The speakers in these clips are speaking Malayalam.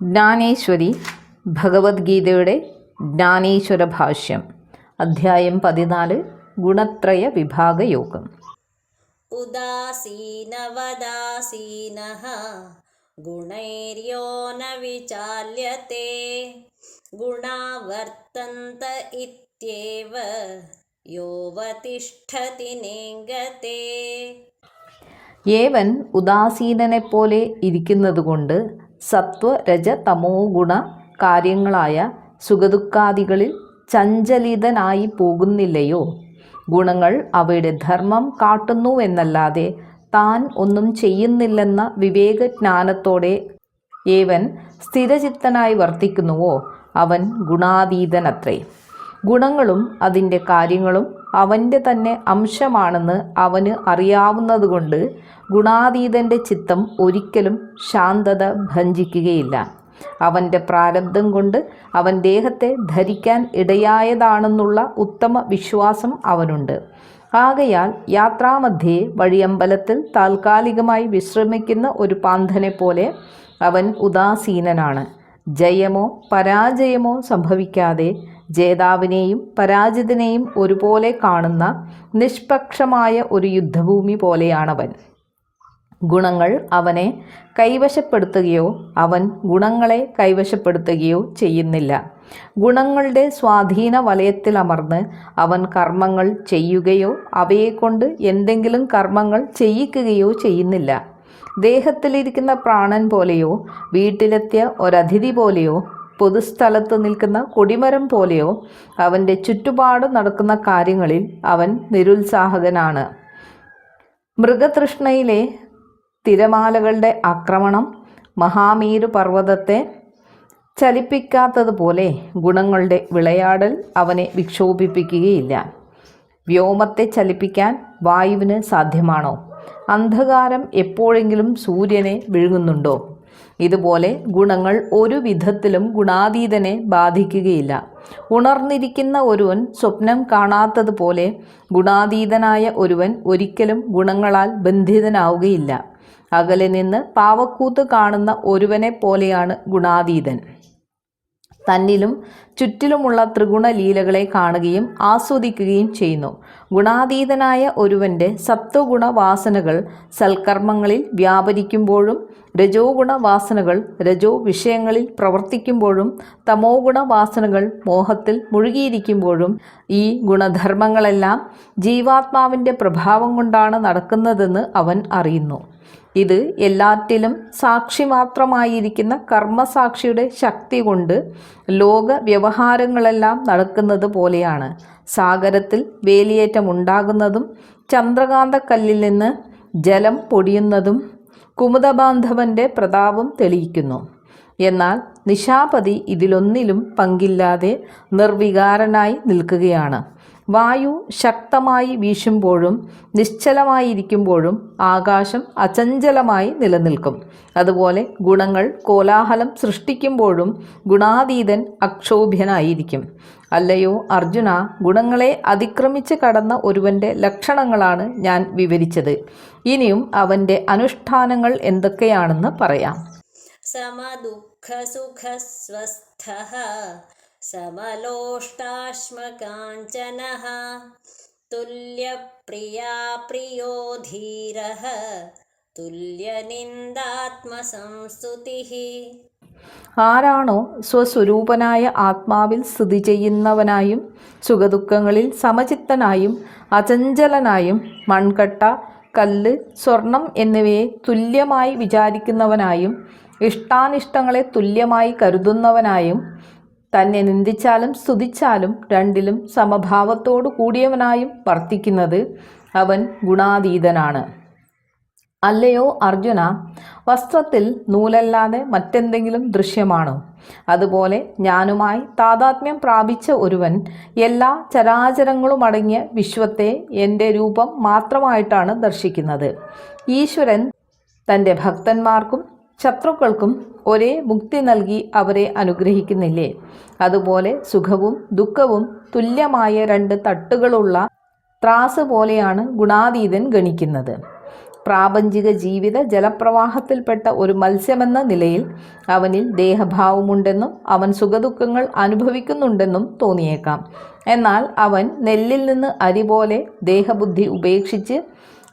ജ്ഞാനേശ്വരി ഭഗവത്ഗീതയുടെ ജ്ഞാനേശ്വര ഭാഷ്യം അധ്യായം പതിനാല് ഗുണത്രയ വിഭാഗ യോഗം. ഉദാസീനവദാസീന ഗുണൈര്യോന വിചാല്യത്തെ ഗുണാവർത്തന്ത ഇത്യവ യോവതിഷ്ഠതി നേങ്കത്തെ. ഏവൻ ഉദാസീനനെപ്പോലെ ഇരിക്കുന്നതുകൊണ്ട് സത്വ രജ തമോ ഗുണ കാര്യങ്ങളായ സുഖദുഃഖാദികളിൽ ചഞ്ചലിതനായി പോകുന്നില്ലയോ? ഗുണങ്ങൾ അവയുടെ ധർമ്മം കാട്ടുന്നുവെന്നല്ലാതെ താൻ ഒന്നും ചെയ്യുന്നില്ലെന്ന വിവേകജ്ഞാനത്തോടെ ഏവൻ സ്ഥിരചിത്തനായി വർത്തിക്കുന്നുവോ? അവൻ ഗുണാതീതനത്രേ. ഗുണങ്ങളും അതിന്റെ കാര്യങ്ങളും അവന്റെ തന്നെ അംശമാണെന്ന് അവന് അറിയാവുന്നതുകൊണ്ട് ഗുണാതീതന്റെ ചിത്തം ഒരിക്കലും ശാന്തത ഭഞ്ചിക്കുകയില്ല അവന്റെ പ്രാരബ്ധം കൊണ്ട് അവൻ ദേഹത്തെ ധരിക്കാൻ ഇടയായതാണെന്നുള്ള ഉത്തമ വിശ്വാസം അവനുണ്ട്. ആകയാൽ യാത്രാമധ്യേ വഴിയമ്പലത്തിൽ താൽക്കാലികമായി വിശ്രമിക്കുന്ന ഒരു പാന്തനെ പോലെ അവൻ ഉദാസീനനാണ്. ജയമോ പരാജയമോ സംഭവിക്കാതെ ജേതാവിനെയും പരാജിതനെയും ഒരുപോലെ കാണുന്ന നിഷ്പക്ഷമായ ഒരു യുദ്ധഭൂമി പോലെയാണവൻ. ഗുണങ്ങൾ അവനെ കൈവശപ്പെടുത്തുകയോ അവൻ ഗുണങ്ങളെ കൈവശപ്പെടുത്തുകയോ ചെയ്യുന്നില്ല. ഗുണങ്ങളുടെ സ്വാധീന വലയത്തിൽ അമർന്ന് അവൻ കർമ്മങ്ങൾ ചെയ്യുകയോ അവയെക്കൊണ്ട് എന്തെങ്കിലും കർമ്മങ്ങൾ ചെയ്യിക്കുകയോ ചെയ്യുന്നില്ല. ദേഹത്തിലിരിക്കുന്ന പ്രാണൻ പോലെയോ വീട്ടിലെത്തിയ ഒരതിഥി പോലെയോ പൊതുസ്ഥലത്ത് നിൽക്കുന്ന കൊടിമരം പോലെയോ അവന്റെ ചുറ്റുപാട് നടക്കുന്ന കാര്യങ്ങളിൽ അവൻ നിരുത്സാഹകനാണ്. മൃഗതൃഷ്ണയിലെ തിരമാലകളുടെ ആക്രമണം മഹാമീരു പർവതത്തെ ചലിപ്പിക്കാത്തതുപോലെ ഗുണങ്ങളുടെ വിളയാടൽ അവനെ വിക്ഷോഭിപ്പിക്കുകയില്ല. വ്യോമത്തെ ചലിപ്പിക്കാൻ വായുവിന് സാധ്യമാണോ? അന്ധകാരം എപ്പോഴെങ്കിലും സൂര്യനെ വിഴുങ്ങുന്നുണ്ടോ? ഇതുപോലെ ഗുണങ്ങൾ ഒരു വിധത്തിലും ഗുണാതീതനെ ബാധിക്കുകയില്ല. ഉണർന്നിരിക്കുന്ന ഒരുവൻ സ്വപ്നം കാണാത്തതുപോലെ ഗുണാതീതനായ ഒരുവൻ ഒരിക്കലും ഗുണങ്ങളാൽ ബന്ധിതനാവുകയില്ല. അകലെ നിന്ന് പാവക്കൂത്ത് കാണുന്ന ഒരുവനെ പോലെയാണ് ഗുണാതീതൻ. തന്നിലും ചുറ്റിലുമുള്ള ത്രിഗുണലീലകളെ കാണുകയും ആസ്വദിക്കുകയും ചെയ്യുന്നു. ഗുണാതീതനായ ഒരുവന്റെ സത്വഗുണ വാസനകൾ സൽക്കർമ്മങ്ങളിൽ വ്യാപരിക്കുമ്പോഴും രജോ ഗുണവാസനകൾ രജോ വിഷയങ്ങളിൽ പ്രവർത്തിക്കുമ്പോഴും തമോ ഗുണവാസനകൾ മോഹത്തിൽ മുഴുകിയിരിക്കുമ്പോഴും ഈ ഗുണധർമ്മങ്ങളെല്ലാം ജീവാത്മാവിന്റെ പ്രഭാവം കൊണ്ടാണ് നടക്കുന്നതെന്ന് അവൻ അറിയുന്നു. ഇത് എല്ലാറ്റിലും സാക്ഷി മാത്രമായിരിക്കുന്ന കർമ്മസാക്ഷിയുടെ ശക്തി കൊണ്ട് ലോക വ്യവഹാരങ്ങളെല്ലാം നടക്കുന്നത് പോലെയാണ്. സാഗരത്തിൽ വേലിയേറ്റമുണ്ടാകുന്നതും ചന്ദ്രകാന്തക്കല്ലിൽ നിന്ന് ജലം പൊടിയുന്നതും കുമുദബാന്ധവന്റെ പ്രതാപം തെളിയിക്കുന്നു. എന്നാൽ നിശാപതി ഇതിലൊന്നിലും പങ്കില്ലാതെ നിർവികാരനായി നിൽക്കുകയാണ്. വായു ശക്തമായി വീശുമ്പോഴും നിശ്ചലമായിരിക്കുമ്പോഴും ആകാശം അചഞ്ചലമായി നിലനിൽക്കും. അതുപോലെ ഗുണങ്ങൾ കോലാഹലം സൃഷ്ടിക്കുമ്പോഴും ഗുണാതീതൻ അക്ഷോഭ്യനായിരിക്കും. അല്ലയോ അർജുന ഗുണങ്ങളെ അതിക്രമിച്ച് കടന്ന ഒരുവന്റെ ലക്ഷണങ്ങളാണ് ഞാൻ വിവരിച്ചത്. ഇനിയും അവന്റെ അനുഷ്ഠാനങ്ങൾ എന്തൊക്കെയാണെന്ന് പറയാം. സമദുഃഖസുഖസ്വസ്ഥ समलोष्टाश्मकाञ्चनः तुल्यप्रिया प्रियो धीरः തുല്യനിന്ദാത്മസംസ്തുതിഃ ആരാണോ സ്വസ്വരൂപനായ ആത്മാവിൽ സ്ഥിതി ചെയ്യുന്നവനായും സുഖദുഃഖങ്ങളിൽ സമചിത്തനായും അചഞ്ചലനായും മൺകട്ട കല്ല് സ്വർണം എന്നിവയെ തുല്യമായി വിചാരിക്കുന്നവനായും ഇഷ്ടാനിഷ്ടങ്ങളെ തുല്യമായി കരുതുന്നവനായും തന്നെ നിന്ദിച്ചാലും സ്തുതിച്ചാലും രണ്ടിലും സമഭാവത്തോടു കൂടിയവനായും വർത്തിക്കുന്നത് അവൻ ഗുണാതീതനാണ്. അല്ലയോ അർജുന വസ്ത്രത്തിൽ നൂലല്ലാതെ മറ്റെന്തെങ്കിലും ദൃശ്യമാണോ? അതുപോലെ ഞാനുമായി താതാത്മ്യം പ്രാപിച്ച ഒരുവൻ എല്ലാ ചരാചരങ്ങളും അടങ്ങിയ വിശ്വത്തെ എന്റെ രൂപം മാത്രമായിട്ടാണ് ദർശിക്കുന്നത്. ഈശ്വരൻ തന്റെ ഭക്തന്മാർക്കും ശത്രുക്കൾക്കും ഒരേ മുക്തി നൽകി അവരെ അനുഗ്രഹിക്കുന്നില്ലേ? അതുപോലെ സുഖവും ദുഃഖവും തുല്യമായ രണ്ട് തട്ടുകളുള്ള ത്രാസ് പോലെയാണ് ഗുണാതീതൻ ഗണിക്കുന്നത്. പ്രാപഞ്ചിക ജീവിത ജലപ്രവാഹത്തിൽപ്പെട്ട ഒരു മത്സ്യമെന്ന നിലയിൽ അവനിൽ ദേഹഭാവമുണ്ടെന്നും അവൻ സുഖദുഃഖങ്ങൾ അനുഭവിക്കുന്നുണ്ടെന്നും തോന്നിയേക്കാം. എന്നാൽ അവൻ നെല്ലിൽ നിന്ന് അരി പോലെ ദേഹബുദ്ധി ഉപേക്ഷിച്ച്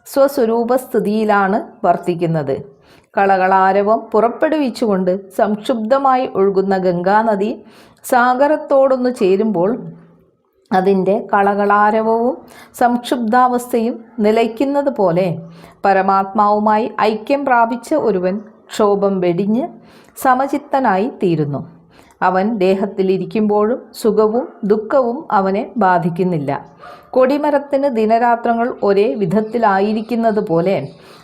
സ്വസ്വരൂപസ്ഥിതിയിലാണ് വർത്തിക്കുന്നത്. കളകളാരവം പുറപ്പെടുവിച്ചുകൊണ്ട് സംക്ഷുബ്ധമായി ഒഴുകുന്ന ഗംഗാനദി സാഗരത്തോടൊന്നു ചേരുമ്പോൾ അതിന്റെ കളകളാരവവും സംക്ഷുബ്ധാവസ്ഥയും നിലയ്ക്കുന്നത് പോലെ പരമാത്മാവുമായി ഐക്യം പ്രാപിച്ച ഒരുവൻ ക്ഷോഭം വെടിഞ്ഞ് സമചിത്തനായി തീരുന്നു. അവൻ ദേഹത്തിലിരിക്കുമ്പോഴും സുഖവും ദുഃഖവും അവനെ ബാധിക്കുന്നില്ല. കൊടിമരത്തിന് ദിനരാത്രങ്ങൾ ഒരേ വിധത്തിലായിരിക്കുന്നത് പോലെ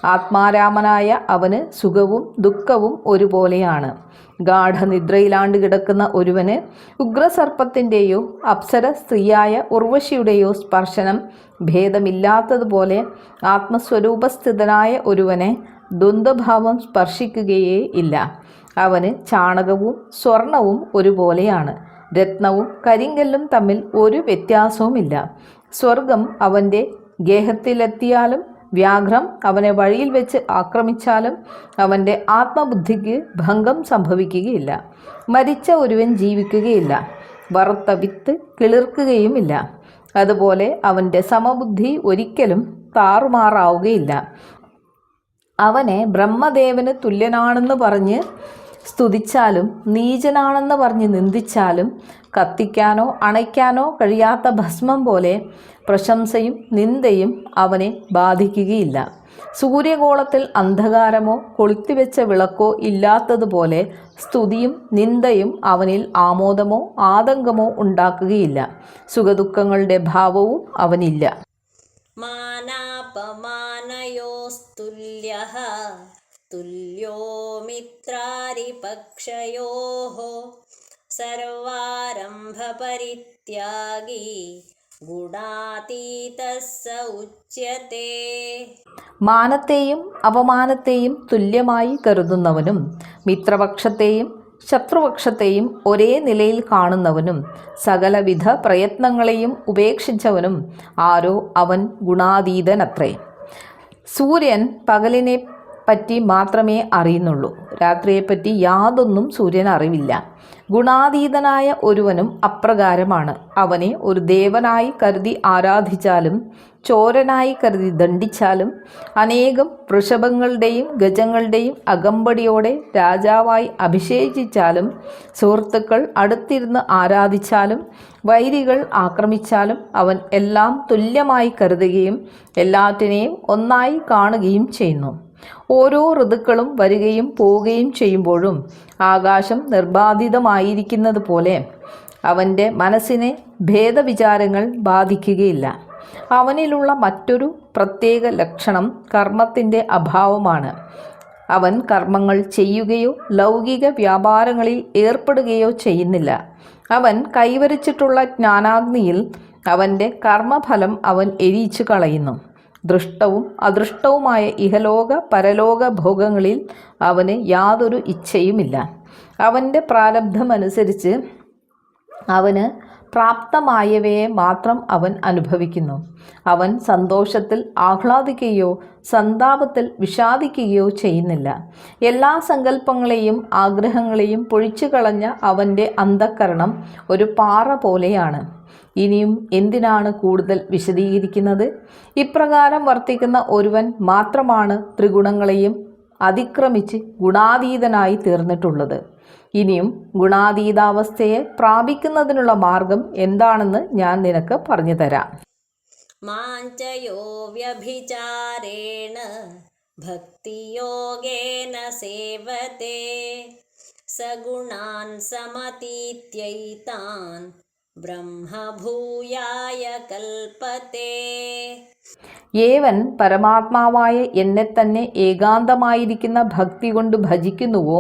ആത്മാരാമനായ അവന് സുഖവും ദുഃഖവും ഒരുപോലെയാണ്. ഗാഠനിദ്രയിലാണ്ട് കിടക്കുന്ന ഒരുവന് ഉഗ്രസർപ്പത്തിന്റെയോ അപ്സര സ്ത്രീയായ ഉർവശിയുടെയോ സ്പർശനം ഭേദമില്ലാത്തതുപോലെ ആത്മസ്വരൂപസ്ഥിതനായ ഒരുവനെ ദ്വന്ദ്ഭാവം സ്പർശിക്കുകയേ ഇല്ല. അവന് ചാണകവും സ്വർണവും ഒരുപോലെയാണ്. രത്നവും കരിങ്കല്ലും തമ്മിൽ ഒരു വ്യത്യാസവുമില്ല. സ്വർഗം അവന്റെ ഗേഹത്തിലെത്തിയാലും വ്യാഘ്രം അവനെ വഴിയിൽ വെച്ച് ആക്രമിച്ചാലും അവന്റെ ആത്മബുദ്ധിക്ക് ഭംഗം സംഭവിക്കുകയില്ല. മരിച്ച ഒരുവൻ ജീവിക്കുകയില്ല. വറുത്ത വിത്ത് കിളിർക്കുകയുമില്ല. അതുപോലെ അവന്റെ സമബുദ്ധി ഒരിക്കലും താറുമാറാവുകയില്ല. അവനെ ബ്രഹ്മദേവന് തുല്യനാണെന്ന് പറഞ്ഞ് സ്തുതിച്ചാലും നീചനാണെന്ന് പറഞ്ഞ് നിന്ദിച്ചാലും കത്തിക്കാനോ അണയ്ക്കാനോ കഴിയാത്ത ഭസ്മം പോലെ പ്രശംസയും നിന്ദയും അവനെ ബാധിക്കുകയില്ല. സൂര്യഗോളത്തിൽ അന്ധകാരമോ കൊളുത്തിവെച്ച വിളക്കോ ഇല്ലാത്തതുപോലെ സ്തുതിയും നിന്ദയും അവനിൽ ആമോദമോ ആതങ്കമോ ഉണ്ടാക്കുകയില്ല. സുഖദുഃഖങ്ങളുടെ ഭാവവും അവനില്ല. മാനാപമാനയോസ്തുല്യ തുല്യോ മിത്രാരിപക്ഷയോ സർവാരംഭപരിത്യാഗീ. മാനത്തെയും അപമാനത്തെയും തുല്യമായി കരുതുന്നവനും മിത്രപക്ഷത്തെയും ശത്രുപക്ഷത്തെയും ഒരേ നിലയിൽ കാണുന്നവനും സകലവിധ പ്രയത്നങ്ങളെയും ഉപേക്ഷിച്ചവനും ആരോ അവൻ ഗുണാതീതനത്രേ. സൂര്യൻ പകലിനെ പറ്റി മാത്രമേ അറിയുന്നുള്ളൂ. രാത്രിയെപ്പറ്റി യാതൊന്നും സൂര്യൻ അറിവില്ല. ഗുണാതീതനായ ഒരുവനും അപ്രകാരമാണ്. അവനെ ഒരു ദേവനായി കരുതി ആരാധിച്ചാലും ചോരനായി കരുതി ദണ്ഡിച്ചാലും അനേകം വൃഷഭങ്ങളുടെയും ഗജങ്ങളുടെയും അകമ്പടിയോടെ രാജാവായി അഭിഷേചിച്ചാലും സുഹൃത്തുക്കൾ അടുത്തിരുന്ന് ആരാധിച്ചാലും വൈരികൾ ആക്രമിച്ചാലും അവൻ എല്ലാം തുല്യമായി കരുതുകയും എല്ലാറ്റിനെയും ഒന്നായി കാണുകയും ചെയ്യുന്നു. ഓരോ ഋതുക്കളും വരികയും പോവുകയും ചെയ്യുമ്പോഴും ആകാശം നിർബാധിതമായിരിക്കുന്നത് പോലെ അവന്റെ മനസ്സിനെ ഭേദവിചാരങ്ങൾ ബാധിക്കുകയില്ല. അവനിലുള്ള മറ്റൊരു പ്രത്യേക ലക്ഷണം കർമ്മത്തിന്റെ അഭാവമാണ്. അവൻ കർമ്മങ്ങൾ ചെയ്യുകയോ ലൗകിക വ്യാപാരങ്ങളിൽ ഏർപ്പെടുകയോ ചെയ്യുന്നില്ല. അവൻ കൈവരിച്ചിട്ടുള്ള ജ്ഞാനാഗ്നിയിൽ അവന്റെ കർമ്മഫലം അവൻ എരിയിച്ചു കളയുന്നു ദൃഷ്ടവും അദൃഷ്ടവുമായ ഇഹലോക പരലോക ഭോഗങ്ങളിൽ അവന് യാതൊരു ഇച്ഛയുമില്ല. അവന്റെ പ്രാരബ്ധമനുസരിച്ച് അവന് പ്രാപ്തമായവയെ മാത്രം അവൻ അനുഭവിക്കുന്നു. അവൻ സന്തോഷത്തിൽ ആഹ്ലാദിക്കുകയോ സന്താപത്തിൽ വിഷാദിക്കുകയോ ചെയ്യുന്നില്ല. എല്ലാ സങ്കല്പങ്ങളെയും ആഗ്രഹങ്ങളെയും പൊഴിച്ചു കളഞ്ഞ അവന്റെ അന്ധക്കരണം ഒരു പാറ പോലെയാണ്. ഇനിയും എന്തിനാണ് കൂടുതൽ വിശദീകരിക്കുന്നത്? ഇപ്രകാരം വർത്തിക്കുന്ന ഒരുവൻ മാത്രമാണ് ത്രിഗുണങ്ങളെയും അതിക്രമിച്ച് ഗുണാതീതനായി തീർന്നിട്ടുള്ളത്. ഇനിയും ഗുണാതീതാവസ്ഥയെ പ്രാപിക്കുന്നതിനുള്ള മാർഗം എന്താണെന്ന് ഞാൻ നിനക്ക് പറഞ്ഞു തരാം. മാഞ്ചയോ വ്യഭിചാരേണ ഭക്തിയോഗേന സേവതേ സഗുണാൻ സമതീത്യൈതാൻ ബ്രഹ്മഭൂയായ കൽപ്പത്തെ. ഏവൻ പരമാത്മാവായ എന്നെ തന്നെ ഏകാന്തമായിരിക്കുന്ന ഭക്തി കൊണ്ട് ഭജിക്കുന്നുവോ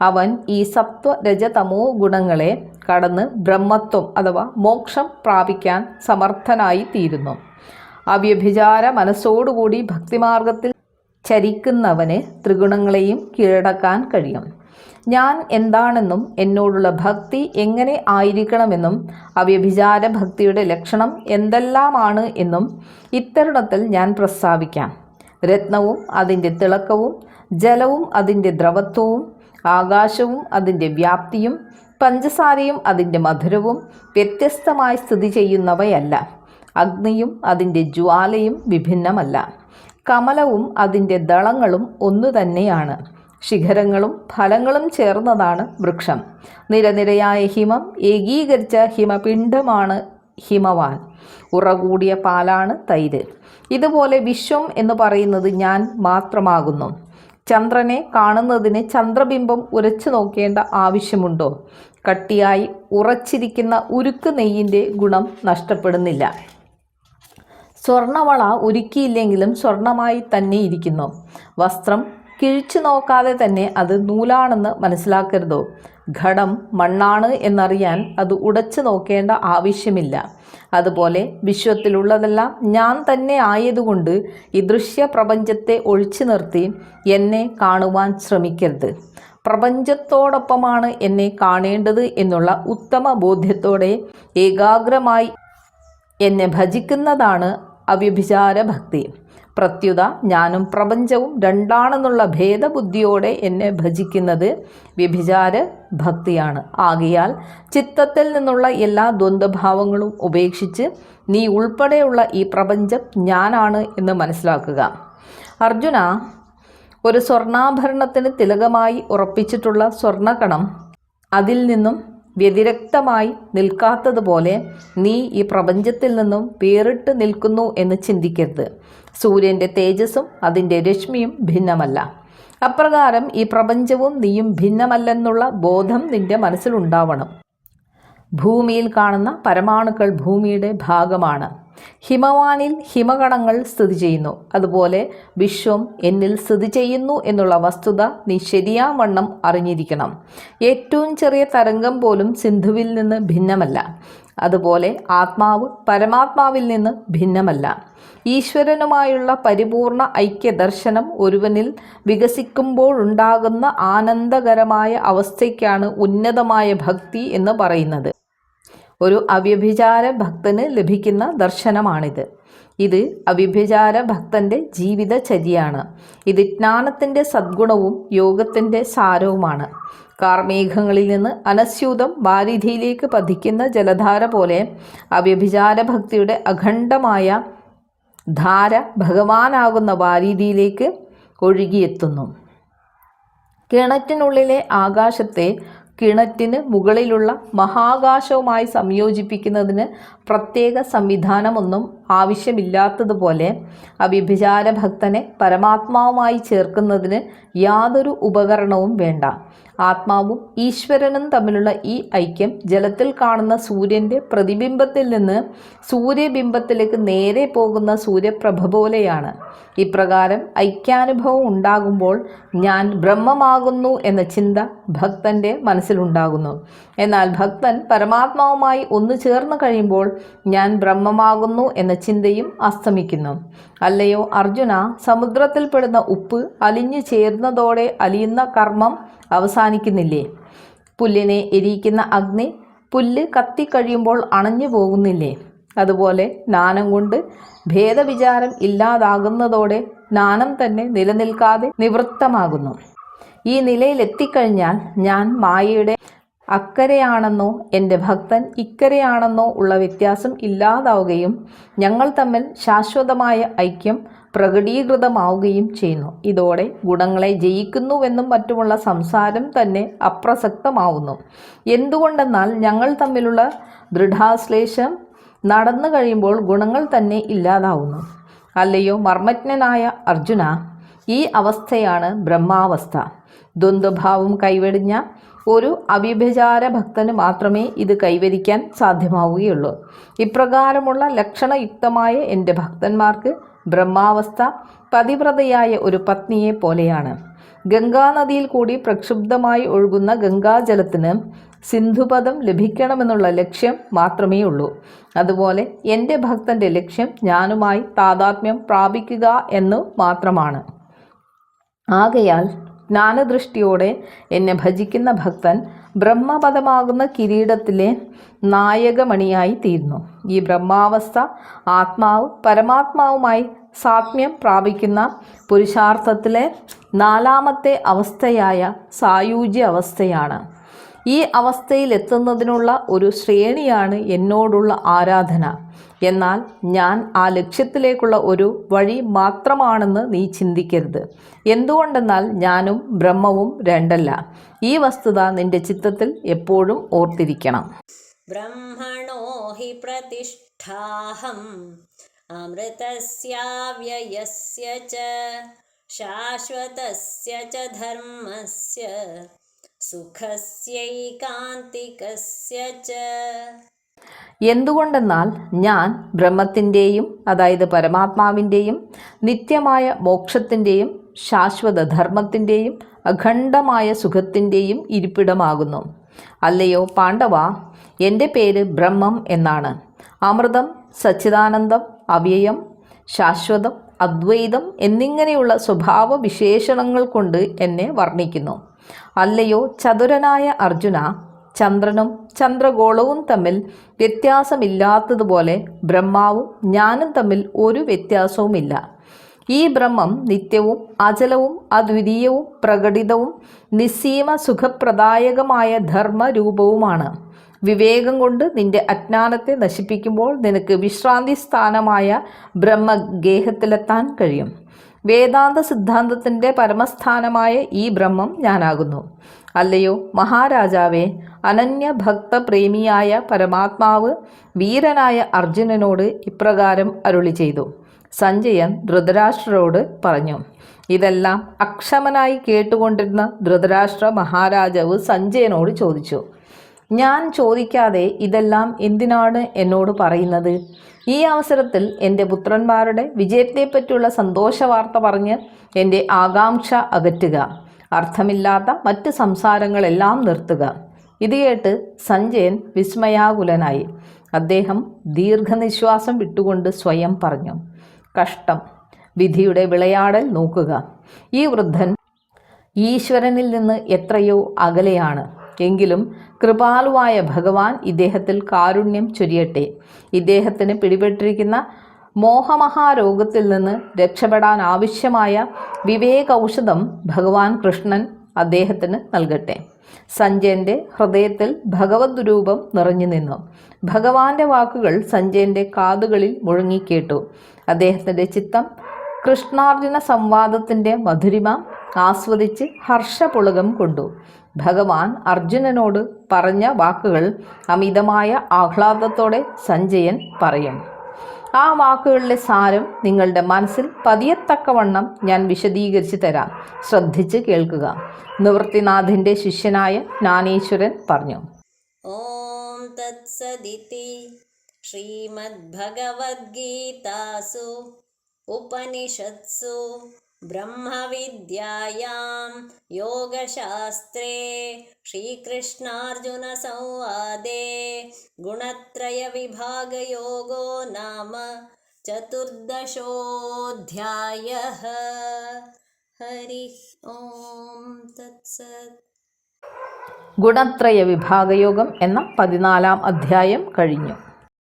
അവൻ ഈ സത്വ രജതമോ ഗുണങ്ങളെ കടന്ന് ബ്രഹ്മത്വം അഥവാ മോക്ഷം പ്രാപിക്കാൻ സമർത്ഥനായി തീരുന്നു. അവ്യഭിചാര മനസ്സോടുകൂടി ഭക്തിമാർഗത്തിൽ ചരിക്കുന്നവന് ത്രിഗുണങ്ങളെയും കീഴടക്കാൻ കഴിയും. ഞാൻ എന്താണെന്നും എന്നോടുള്ള ഭക്തി എങ്ങനെ ആയിരിക്കണമെന്നും അവ്യഭിചാര ഭക്തിയുടെ ലക്ഷണം എന്തെല്ലാമാണ് എന്നും ഇത്തരുണത്തിൽ ഞാൻ പ്രസ്താവിക്കാം. രത്നവും അതിന്റെ തിളക്കവും ജലവും അതിന്റെ ദ്രവത്വവും ആകാശവും അതിന്റെ വ്യാപ്തിയും പഞ്ചസാരയും അതിന്റെ മധുരവും വ്യത്യസ്തമായി സ്ഥിതി ചെയ്യുന്നവയല്ല. അഗ്നിയും അതിന്റെ ജ്വാലയും വിഭിന്നമല്ല. കമലവും അതിന്റെ ദളങ്ങളും ഒന്നു തന്നെയാണ് ശിഖരങ്ങളും ഫലങ്ങളും ചേർന്നതാണ് വൃക്ഷം. നിരനിരയായ ഹിമം ഏകീകരിച്ച ഹിമപിണ്ഡമാണ് ഹിമവാൻ. ഉറകൂടിയ പാലാണ് തൈര്. ഇതുപോലെ വിശ്വം എന്ന് പറയുന്നത് ഞാൻ മാത്രമാകുന്നു. ചന്ദ്രനെ കാണുന്നതിന് ചന്ദ്രബിംബം ഉരച്ചു നോക്കേണ്ട ആവശ്യമുണ്ടോ? കട്ടിയായി ഉറച്ചിരിക്കുന്ന ഉരുക്ക് നെയ്യിന്റെ ഗുണം നഷ്ടപ്പെടുന്നില്ല. സ്വർണവള ഉരുക്കിയില്ലെങ്കിലും സ്വർണമായി തന്നെ ഇരിക്കുന്നു. വസ്ത്രം കിഴിച്ചു നോക്കാതെ തന്നെ അത് നൂലാണെന്ന് മനസ്സിലാക്കരുതോ? ഘടം മണ്ണാണ് എന്നറിയാൻ അത് ഉടച്ചു നോക്കേണ്ട ആവശ്യമില്ല. അതുപോലെ വിശ്വത്തിലുള്ളതെല്ലാം ഞാൻ തന്നെ ആയതുകൊണ്ട് ഈ ദൃശ്യ പ്രപഞ്ചത്തെ ഒഴിച്ചു നിർത്തി എന്നെ കാണുവാൻ ശ്രമിക്കരുത്. പ്രപഞ്ചത്തോടൊപ്പമാണ് എന്നെ കാണേണ്ടത് എന്നുള്ള ഉത്തമ ബോധ്യത്തോടെ ഏകാഗ്രമായി എന്നെ ഭജിക്കുന്നതാണ് അവ്യഭിചാര ഭക്തി പ്രത്യുത ഞാനും പ്രപഞ്ചവും രണ്ടാണെന്നുള്ള ഭേദബുദ്ധിയോടെ എന്നെ ഭജിക്കുന്നത് വ്യഭിചാര ഭക്തിയാണ്. ആകയാൽ ചിത്തത്തിൽ നിന്നുള്ള എല്ലാ ദ്വന്ദ്ഭാവങ്ങളും ഉപേക്ഷിച്ച് നീ ഉൾപ്പെടെയുള്ള ഈ പ്രപഞ്ചം ഞാനാണ് എന്ന് മനസ്സിലാക്കുക. അർജുന ഒരു സ്വർണാഭരണത്തിന് തിലകമായി ഉറപ്പിച്ചിട്ടുള്ള സ്വർണകണം അതിൽ നിന്നും വ്യതിരക്തമായി നിൽക്കാത്തതുപോലെ നീ ഈ പ്രപഞ്ചത്തിൽ നിന്നും വേറിട്ട് നിൽക്കുന്നു എന്ന് ചിന്തിക്കരുത്. സൂര്യന്റെ തേജസ്സും അതിന്റെ രശ്മിയും ഭിന്നമല്ല. അപ്രകാരം ഈ പ്രപഞ്ചവും നീയും ഭിന്നമല്ലെന്നുള്ള ബോധം നിന്റെ മനസ്സിലുണ്ടാവണം. ഭൂമിയിൽ കാണുന്ന പരമാണുക്കൾ ഭൂമിയുടെ ഭാഗമാണ്. ഹിമവാനിൽ ഹിമകണങ്ങൾ സ്ഥിതി ചെയ്യുന്നു. അതുപോലെ വിശ്വം എന്നിൽ സ്ഥിതി ചെയ്യുന്നു എന്നുള്ള വസ്തുത നീ ശരിയാവണ്ണം അറിഞ്ഞിരിക്കണം. ഏറ്റവും ചെറിയ തരംഗം പോലും സിന്ധുവിൽ നിന്ന് ഭിന്നമല്ല. അതുപോലെ ആത്മാവ് പരമാത്മാവിൽ നിന്ന് ഭിന്നമല്ല. ഈശ്വരനുമായുള്ള പരിപൂർണ ഐക്യദർശനം ഒരുവനിൽ വികസിക്കുമ്പോഴുണ്ടാകുന്ന ആനന്ദകരമായ അവസ്ഥയ്ക്കാണ് ഉന്നതമായ ഭക്തി എന്ന് പറയുന്നത്. ഒരു അവ്യഭിചാര ഭക്തന് ലഭിക്കുന്ന ദർശനമാണിത്. ഇത് അവ്യഭിചാര ഭക്തന്റെ ജീവിതചര്യയാണ്. ഇത് ജ്ഞാനത്തിന്റെ സദ്ഗുണവും യോഗത്തിന്റെ സാരവുമാണ്. കാർമേഘങ്ങളിൽ നിന്ന് അനസ്യൂതം വാരിധിയിലേക്ക് പതിക്കുന്ന ജലധാര പോലെ അവ്യഭിചാര ഭക്തിയുടെ അഖണ്ഡമായ ധാര ഭഗവാനാകുന്ന വാരീതിയിലേക്ക് ഒഴുകിയെത്തുന്നു. കിണറ്റിനുള്ളിലെ ആകാശത്തെ കിണറ്റിന് മുകളിലുള്ള മഹാകാശവുമായി സംയോജിപ്പിക്കുന്നതിന് പ്രത്യേക സംവിധാനമൊന്നും ആവശ്യമില്ലാത്തതുപോലെ അവിഭിചാര ഭക്തനെ പരമാത്മാവുമായി ചേർക്കുന്നതിന് യാതൊരു ഉപകരണവും വേണ്ട. ആത്മാവും ഈശ്വരനും തമ്മിലുള്ള ഈ ഐക്യം ജലത്തിൽ കാണുന്ന സൂര്യന്റെ പ്രതിബിംബത്തിൽ നിന്ന് സൂര്യബിംബത്തിലേക്ക് നേരെ പോകുന്ന സൂര്യപ്രഭ പോലെയാണ്. ഇപ്രകാരം ഐക്യാനുഭവം ഉണ്ടാകുമ്പോൾ ഞാൻ ബ്രഹ്മമാകുന്നു എന്ന ചിന്ത ഭക്തന്റെ മനസ്സിലുണ്ടാകുന്നു. എന്നാൽ ഭക്തൻ പരമാത്മാവുമായി ഒന്നു ചേർന്ന് കഴിയുമ്പോൾ ഞാൻ ബ്രഹ്മമാകുന്നു എന്ന ചിന്തയും അസ്തമിക്കുന്നു. അല്ലയോ അർജുന സമുദ്രത്തിൽപ്പെടുന്ന ഉപ്പ് അലിഞ്ഞു ചേർന്നതോടെ അലിയുന്ന കർമ്മം അവസാനിക്കുന്നില്ലേ? പുല്ലിനെ എരിയിക്കുന്ന അഗ്നി പുല്ല് കത്തിക്കഴിയുമ്പോൾ അണഞ്ഞു പോകുന്നില്ലേ? അതുപോലെ നാനം കൊണ്ട് ഭേദവിചാരം ഇല്ലാതാകുന്നതോടെ നാനം തന്നെ നിലനിൽക്കാതെ നിവൃത്തമാകുന്നു. ഈ നിലയിലെത്തിക്കഴിഞ്ഞാൽ ഞാൻ മായയുടെ അക്കരെയാണെന്നോ എന്റെ ഭക്തൻ ഇക്കരെയാണെന്നോ ഉള്ള വ്യത്യാസം ഇല്ലാതാവുകയും ഞങ്ങൾ തമ്മിൽ ശാശ്വതമായ ഐക്യം പ്രകടീകൃതമാവുകയും ചെയ്യുന്നു. ഇതോടെ ഗുണങ്ങളെ ജയിക്കുന്നുവെന്നും മറ്റുമുള്ള സംസാരം തന്നെ അപ്രസക്തമാവുന്നു. എന്തുകൊണ്ടെന്നാൽ ഞങ്ങൾ തമ്മിലുള്ള ദൃഢാശ്ലേഷം നടന്നു കഴിയുമ്പോൾ ഗുണങ്ങൾ തന്നെ ഇല്ലാതാവുന്നു. അല്ലയോ മർമ്മജ്ഞനായ അർജുന ഈ അവസ്ഥയാണ് ബ്രഹ്മാവസ്ഥ. ദ്വന്ദ്ഭാവം കൈവെടിഞ്ഞ ഒരു അവിഭചാര ഭക്തന് മാത്രമേ ഇത് കൈവരിക്കാൻ സാധ്യമാവുകയുള്ളൂ. ഇപ്രകാരമുള്ള ലക്ഷണയുക്തമായ എന്റെ ഭക്തന്മാർക്ക് ബ്രഹ്മാവസ്ഥ പതിവ്രതയായ ഒരു പത്നിയെ പോലെയാണ്. ഗംഗാനദിയിൽ കൂടി പ്രക്ഷുബ്ധമായി ഒഴുകുന്ന ഗംഗാജലത്തിന് സിന്ധുപദം ലഭിക്കണമെന്നുള്ള ലക്ഷ്യം മാത്രമേ ഉള്ളൂ അതുപോലെ എന്റെ ഭക്തന്റെ ലക്ഷ്യം ഞാനുമായി താതാത്മ്യം പ്രാപിക്കുക എന്നു മാത്രമാണ്. ആകയാൽ ജ്ഞാനദൃഷ്ടിയോടെ എന്നെ ഭജിക്കുന്ന ഭക്തൻ ബ്രഹ്മപദമാകുന്ന കിരീടത്തിലെ നായകമണിയായി തീരുന്നു. ഈ ബ്രഹ്മാവസ്ഥ ആത്മാവ് പരമാത്മാവുമായി സാത്മ്യം പ്രാപിക്കുന്ന പുരുഷാർത്ഥത്തിലെ നാലാമത്തെ അവസ്ഥയായ സായൂജ്യ അവസ്ഥയാണ്. ഈ അവസ്ഥയിൽ എത്തുന്നതിനുള്ള ഒരു ശ്രേണിയാണ് എന്നോടുള്ള ആരാധന. എന്നാൽ ഞാൻ ആ ലക്ഷ്യത്തിലേക്കുള്ള ഒരു വഴി മാത്രമാണെന്ന് നീ ചിന്തിക്കരുത്. എന്തുകൊണ്ടെന്നാൽ ഞാനും ബ്രഹ്മവും രണ്ടല്ല. ഈ വസ്തുത നിന്റെ ചിത്തത്തിൽ എപ്പോഴും ഓർത്തിരിക്കണം. ബ്രഹ്മണോ പ്രതിഷ്ഠാഹം അമൃതസ്യാവ്യയസ്യ ച ശാശ്വതസ്യ ച ധർമ്മസ്യ സുഖസ്യൈകാന്തികസ്യ ച എന്തുകൊണ്ടെന്നാൽ ഞാൻ ബ്രഹ്മത്തിന്റെയും അതായത് പരമാത്മാവിന്റെയും നിത്യമായ മോക്ഷത്തിന്റെയും ശാശ്വത ധർമ്മത്തിന്റെയും അഖണ്ഡമായ സുഖത്തിന്റെയും ഇരിപ്പിടമാകുന്നു. അല്ലയോ പാണ്ഡവ എന്റെ പേര് ബ്രഹ്മം എന്നാണ്. അമൃതം സച്ചിദാനന്ദം അവ്യയം ശാശ്വതം അദ്വൈതം എന്നിങ്ങനെയുള്ള സ്വഭാവ വിശേഷണങ്ങൾ കൊണ്ട് എന്നെ വർണിക്കുന്നു. അല്ലയോ ചതുരനായ അർജുന ചന്ദ്രനും ചന്ദ്രഗോളവും തമ്മിൽ വ്യത്യാസമില്ലാത്തതുപോലെ ബ്രഹ്മാവും ഞാനും തമ്മിൽ ഒരു വ്യത്യാസവുമില്ല. ഈ ബ്രഹ്മം നിത്യവും അചലവും അദ്വിതീയവും പ്രകടിതവും നിസ്സീമ സുഖപ്രദായകമായ ധർമ്മരൂപവുമാണ്. വിവേകം കൊണ്ട് നിന്റെ അജ്ഞാനത്തെ നശിപ്പിക്കുമ്പോൾ നിനക്ക് വിശ്രാന്തി സ്ഥാനമായ ബ്രഹ്മഗേഹത്തിലെത്താൻ കഴിയും. വേദാന്ത സിദ്ധാന്തത്തിന്റെ പരമസ്ഥാനമായ ഈ ബ്രഹ്മം ഞാനാകുന്നു. അല്ലയോ മഹാരാജാവേ അനന്യ പ്രേമിയായ പരമാത്മാവ് വീരനായ അർജുനനോട് ഇപ്രകാരം അരുളി ചെയ്തു. സഞ്ജയൻ ധൃതരാഷ്ട്രരോട് പറഞ്ഞു ഇതെല്ലാം അക്ഷമനായി കേട്ടുകൊണ്ടിരുന്ന ധൃതരാഷ്ട്ര മഹാരാജാവ് സഞ്ജയനോട് ചോദിച്ചു. ഞാൻ ചോദിക്കാതെ ഇതെല്ലാം എന്തിനാണ് എന്നോട് പറയുന്നത്? ഈ അവസരത്തിൽ എന്റെ പുത്രന്മാരുടെ വിജയത്തെപ്പറ്റിയുള്ള സന്തോഷ വാർത്ത പറഞ്ഞ് എന്റെ ആകാംക്ഷ അകറ്റുക. അർത്ഥമില്ലാത്ത മറ്റ് സംസാരങ്ങളെല്ലാം നിർത്തുക. ഇത് കേട്ട് സഞ്ജയൻ വിസ്മയാകുലനായി. അദ്ദേഹം ദീർഘനിശ്വാസം വിട്ടുകൊണ്ട് സ്വയം പറഞ്ഞു കഷ്ടം. വിധിയുടെ വിളയാടൽ നോക്കുക. ഈ വൃദ്ധൻ ഈശ്വരനിൽ നിന്ന് എത്രയോ അകലെയാണ്. എങ്കിലും കൃപാലുവായ ഭഗവാൻ ഇദ്ദേഹത്തിൽ കാരുണ്യം ചൊരിയട്ടെ. ഇദ്ദേഹത്തിന് പിടിപെട്ടിരിക്കുന്ന മോഹമഹാരോഗത്തിൽ നിന്ന് രക്ഷപ്പെടാൻ ആവശ്യമായ വിവേകൗഷധം ഭഗവാൻ കൃഷ്ണൻ അദ്ദേഹത്തിന് നൽകട്ടെ. സഞ്ജയന്റെ ഹൃദയത്തിൽ ഭഗവത് രൂപം നിറഞ്ഞു നിന്നു. ഭഗവാന്റെ വാക്കുകൾ സഞ്ജയന്റെ കാതുകളിൽ മുഴങ്ങിക്കേട്ടു. അദ്ദേഹത്തിന്റെ ചിത്തം കൃഷ്ണാർജുന സംവാദത്തിന്റെ മധുരിമ ആസ്വദിച്ച് ഹർഷപുളകം കൊണ്ടു. ഭഗവാൻ അർജുനനോട് പറഞ്ഞ വാക്കുകൾ അമിതമായ ആഹ്ലാദത്തോടെ സഞ്ജയൻ പറയും. ആ വാക്കുകളിലെ സാരം നിങ്ങളുടെ മനസ്സിൽ പതിയത്തക്കവണ്ണം ഞാൻ വിശദീകരിച്ചു തരാം. ശ്രദ്ധിച്ച് കേൾക്കുക. നിവൃത്തിനാഥിന്റെ ശിഷ്യനായ ജ്ഞാനേശ്വരൻ പറഞ്ഞു. ഓം തത്സദിതി ശ്രീമദ്ഭഗവത്ഗീതാസു. ഉപനിഷത്സു. ब्रह्मविद्यायां योगशास्त्रे श्रीकृष्णार्जुनसंवादे गुणत्रयविभागयोगो नाम चतुर्दशोऽध्यायः हरिः ॐ तत्सत् ഗുണത്രയ വിഭാഗയോഗം എന്ന പതിനാലാം അധ്യായം കഴിഞ്ഞു